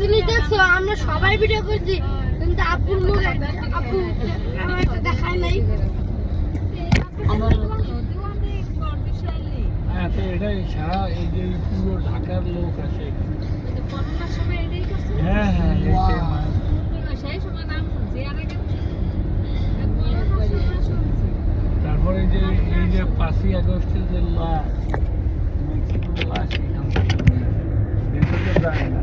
আমরা সবাই ভিডিও করছি কিন্তু আপুর মুখ আপু আমার একটা দেখায় নাই। আমার হ্যাঁ তো এটাই সারা এই যে পুরো ঢাকার লোক আছে হ্যাঁ হ্যাঁ তারপরে যে এই যে পাঁচই আগস্টের যে লাশ লাশ এখান থেকে যায় না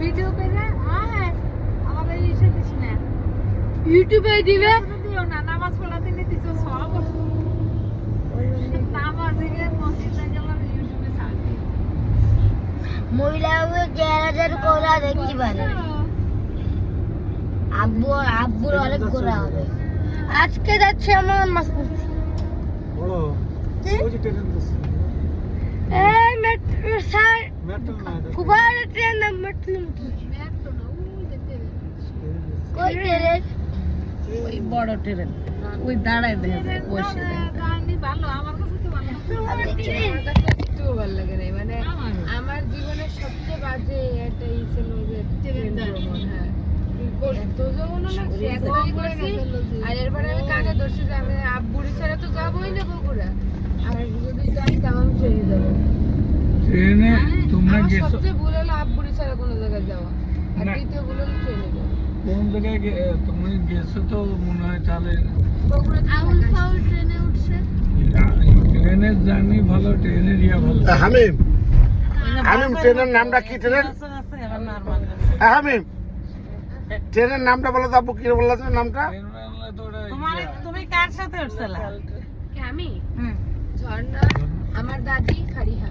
ভিডিও করে আয় আমাদের ইসে দিস না ইউটিউবে দিবে। দিও না নামাজ পড়াতে নিতেছ সব। নামাজ মসজিদে গেলাম ইউটিউবে ছাড়বি মহিলাকে দেড় হাজার দেখতে পারে। আব্বু আব্বুর অনেক করা হবে। আজকে যাচ্ছে আমার মাছ পড়ছি বড় কি? ওই ট্রেন এই মেট্রো স্যার মেট্রো না কুবার ট্রেন মেট্রো মেট্রো না ওই যেতে কই ট্রেন ওই বড় ট্রেন। ওই দাঁড়ায় দেখা যায় বসে ভালো আমার কাছে তো ভালো ভালো লাগে না মানে আমার জীবনের সবচেয়ে বাজে এটাই ছিল যে ট্রেন ভ্রমণ হ্যাঁ। তো যখন না একটাই করছি আর এরপরে আমি কাকে ধরছি যে আমি আব্বুরি ছাড়া তো যাবোই না বগুড়া। আর যদি যাই তাও আমি ট্রেনে যাব। ট্রেনে তোমরা আমার গেছো সবচেয়ে ভুল হলো আব্বুরি ছাড়া কোনো জায়গায় যাওয়া আর না। দ্বিতীয় ভুল হলো ট্রেনে যাওয়া কোন জায়গায় তুমি গেছো তো মনে হয় তাহলে আউল ফাউল ট্রেনে উঠছে? ট্রেনের জার্নি ভালো ট্রেনের ইয়া ভালো। হামিম হামিম ট্রেনের নামটা কি ট্রেন হ্যাঁ, হামিম ট্রেনের নামটা বলো তো আব্বু কি বলল নামটা? তোমার তুমি কার সাথে উঠছিলা? কি আমি? ঝর্ণা আমার দাদি খারিহা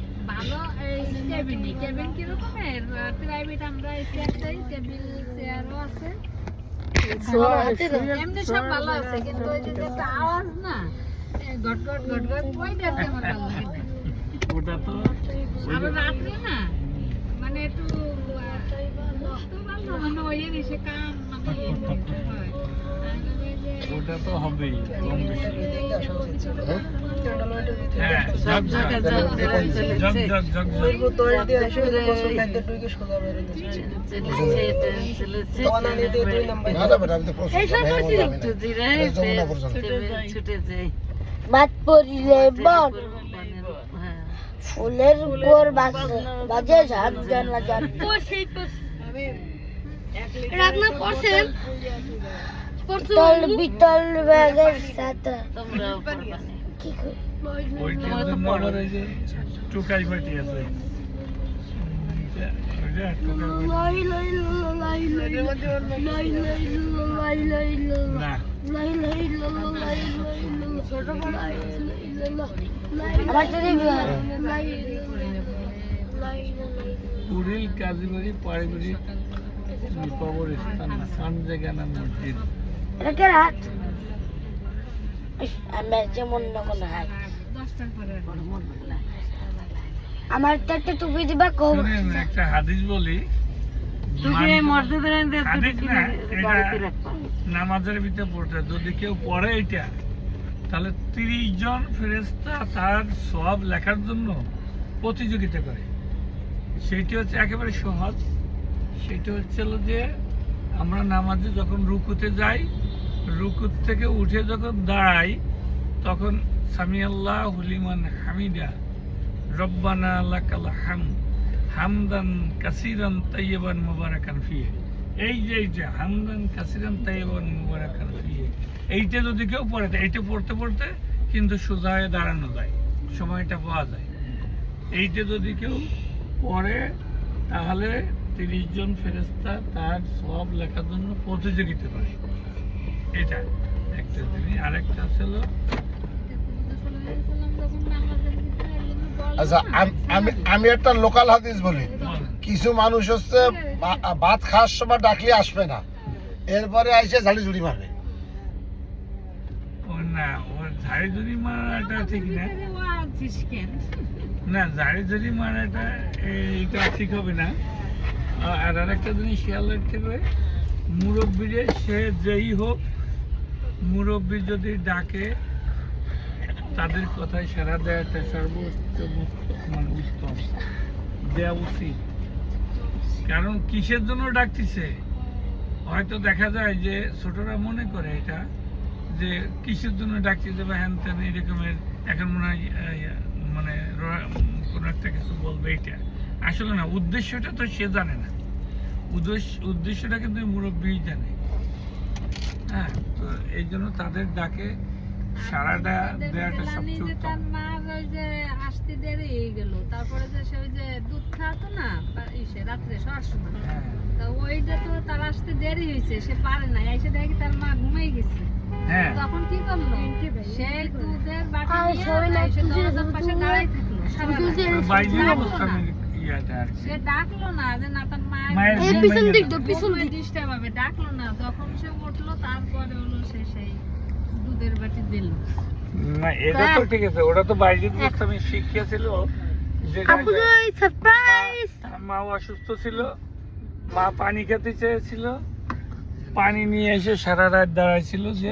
ভালো এই কেবিন কেবিন কি প্রাইভেট আমরা এসে একটাই টেবিল চেয়ারও আছে। এমনি সব ভালো আছে কিন্তু ওই যে একটা আওয়াজ না গট গট গট গট ওইটা আমার ভালো লাগে ওটা তো আবার রাত্রে না? এটা তো হবেই কম বেশি। ফুলের উপর বাজে ঝাঁপ জানা রান্না করছেন পিতল পিতল ব্যাগের সাথে তোমরা কি করে টুকাই ফাটি পুরীল কাজী বাড়ি পারিবারিক নিপাবর স্থান সান জায়গা নাম মসজিদ এটা কে রাত? আমি যেমন না হাত। আমার তো একটা টুপি দিবা কম একটা হাদিস বলি। নামাজের ভিতরে পড়তে যদি কেউ পড়ে এটা তাহলে তিরিশ জন ফেরেস্তা তার সব লেখার জন্য প্রতিযোগিতা করে। সেটি হচ্ছে একেবারে সহজ। সেটা হচ্ছে যে আমরা নামাজে যখন রুকুতে যাই রুকুত থেকে উঠে যখন দাঁড়াই, তখন সামিয়াল্লাহ হুলিমান হামিদা, রব্বানা লাকাল হাম, হামদান কাসিরান তাইয়্যিবান মুবারাকান ফিহে। এই যে এইটা হামদান কাসিরান তাইবান মুবারাকান ফিহে। এইটা যদি কেউ পড়ে এইটা পড়তে পড়তে কিন্তু সোজা দাঁড়ানো যায়, সময়টা পাওয়া যায়। এইটা যদি কেউ পড়ে, তাহলে তিরিশ জন ফেরেস্তা তার সব লেখার জন্য প্রতিযোগিতা করে। এটা একটা জিনিস আরেকটা ছিল আচ্ছা আম- আমি একটা লোকাল হাদিস বলি। কিছু মানুষ হচ্ছে ভাত খাওয়ার সময় ডাকলে আসবে না। এরপরে আইসে ঝাড়ি ঝুড়ি মারবে না ওর ঝাড়ি ঝুড়ি মারাটা ঠিক না। না ঝাড়ি ঝুড়ি মারাটা এইটা ঠিক হবে না। আর আরেকটা জিনিস খেয়াল রাখতে হবে মুরব্বীরে সে যেই হোক মুরব্বী যদি ডাকে, তাদের কথায় সারা দেওয়াটা সর্বোচ্চ মানে উত্তম দেওয়া উচিত। কারণ কিসের জন্য ডাকতেছে? হয়তো দেখা যায় যে ছোটরা মনে করে এটা, যে কিসের জন্য ডাকতেছে বা হ্যান ত্যান এরকমের, এখন মনে হয় মানে কোনো একটা কিছু বলবে এটা। আসলে না, উদ্দেশ্যটা তো সে জানে না। উদ্দেশ্য, উদ্দেশ্যটা কিন্তু মুরব্বী জানে। হ্যাঁ তো এই জন্য তাদের ডাকে সারাটা দেওয়াটা সবচেয়ে উত্তম তার মার ওই যে আসতে দেরি হয়ে গেল। তারপরে যে সে ওই যে দুধ খাওয়াতো না ইসে রাত্রে শোয়ার সময়। হ্যাঁ। তা ওইটা তো তার আসতে দেরি হয়েছে সে পারে না এসে দেখি তার মা ঘুমাই গেছে। হ্যাঁ। তখন কি করল? সে দুধের বাটি নিয়ে এসে দরজার পাশে দাঁড়াই থাকল। বাইরের অবস্থা। ইয়াটা আর সে ডাকলো না যে না তার মায়ের মায়ের এই পিছন দিক তো পিছন দিক ডিস্টার্ব হবে ডাকলো না। তখন সে উঠল তারপরে হলো সে সেই দুধের বাটি দিল। না এটা তো ঠিক আছে ওটা তো বাইরের অবস্থা আমি শিখিয়েছিল যে সারপ্রাইজ মা অসুস্থ ছিল মা পানি খেতে চেয়েছিল। পানি নিয়ে এসে সারা রাত দাঁড়াইছিল যে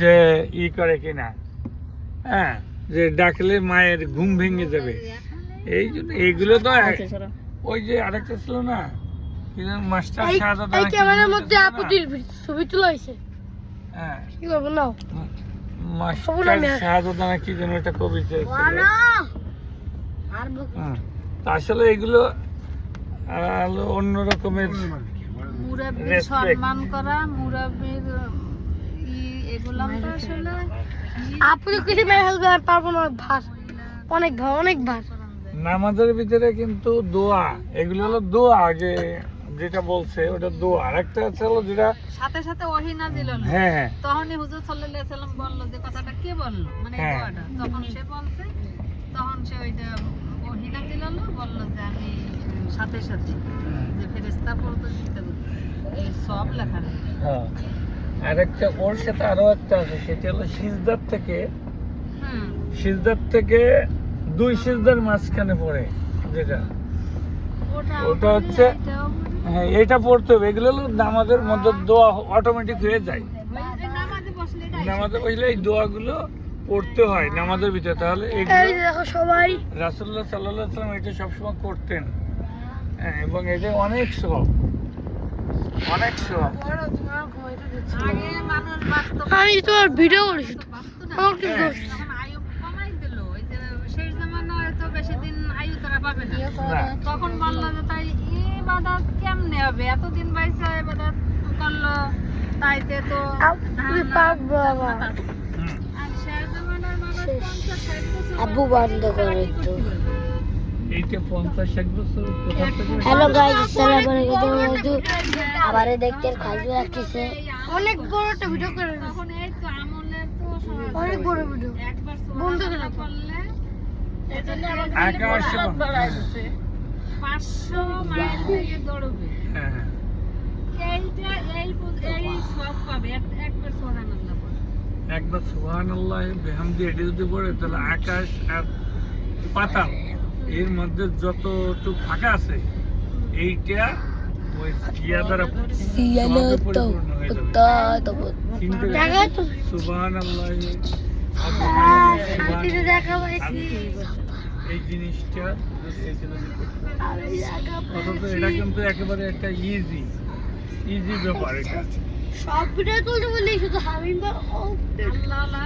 যে ই করে কিনা। হ্যাঁ যে ডাকলে মায়ের ঘুম ভেঙে যাবে। এই জন্য এইগুলো তো এক- ওই যে আরেকটা ছিল না? কি মাস্টার এই ক্যামেরার মধ্যে না? ছবি তোলা হয়েছে। হ্যাঁ। কি করব নাও। মাস্টার নাকি যেন একটা কবিতা আর আসলে এগুলো অন্য রকমের. সম্মান করা মুরাব্বির ই এগুলো আপু কিছু আর পারব না ভার। অনেক ভার অনেক ভার। নামাজের ভিতরে কিন্তু দোয়া এগুলো হলো দোয়া যে যেটা বলছে ওটা দোয়া। আর একটা আছে হলো যেটা সাথে সাথে ওহিনা দিল না হ্যাঁ। হ্যাঁ তখনই হুজুর সাল্লাল্লাহু আলাইহি সাল্লাম বলল যে কথাটা কে বলল? মানে হ্যাঁ। দোয়াটা। তখন সে বলছে তখন সে ওইটা ওহিনা দিল না বলল যে আমি সাথে সাথে যে ফেরেশতা পড়তে দিতে এই সব লেখা হ্যাঁ। আর একটা ওর সাথে আরও একটা আছে সেটা হলো সিজদার থেকে হুম। সিজদার থেকে দুই সিজদার মাঝখানে পড়ে যেটা। ওটা হচ্ছে- হ্যাঁ এটা পড়তে হবে। এগুলো হলো নামাজের মধ্যে দোয়া অটোমেটিক হয়ে যায়। নামাজে বসলে এই দোয়াগুলো পড়তে হয় নামাজের ভিতরে। তাহলে সবাই। রাসুল্লাহ সাল্লাহ সাল্লাম এটা সবসময় করতেন। হ্যাঁ এবং এটা অনেক সব অনেক সব আগে মানুষ বাঁচত। আমি তোমার ভিডিও করেছি জামানায় তো বেশি দিন আয়ু তারা পাবে না। তখন বলল যে তাই ইবাদত কেমনে হবে? এতদিন বাইসা ইবাদত করল তাইতে তো আপনি আবার। জান্নাত আছে। হুম। আর শেষ জামানার মানুষ শেষ। 50 60 বছর আব্বু বন্ধ করে তো। হ্যালো গাইস আসসালামু আলাইকুম আবার দেখতে খাইতে রাখতেছে। অনেক বড় একটা ভিডিও করে তখন এই তো আমলের তো অনেক বড় ভিডিও বন্ধ করে সুবহানাল্লাহ রাখো। করলে এজন্য আকাশ এবং- পাঁচশো মাইল থেকে দৌড়বে। হ্যাঁ হ্যাঁ। এইটা এই এই সব পাবে। একবার সুবহানাল্লাহ একবার সুহান বেহামদি এটি যদি পড়ে তাহলে আকাশ আর পাতাল এর মধ্যে যতটুকু ফাঁকা আছে এইটা ওই ইয়া দ্বারা পরিপূর্ণ হয়ে যাবে। কিছু দেখাবো এই জিনিসটা এটা কিন্তু একেবারে একটা ইজি ইজি ব্যাপার সব ভিডিও তুলতে বললে শুধু হামিম বা আল্লাহ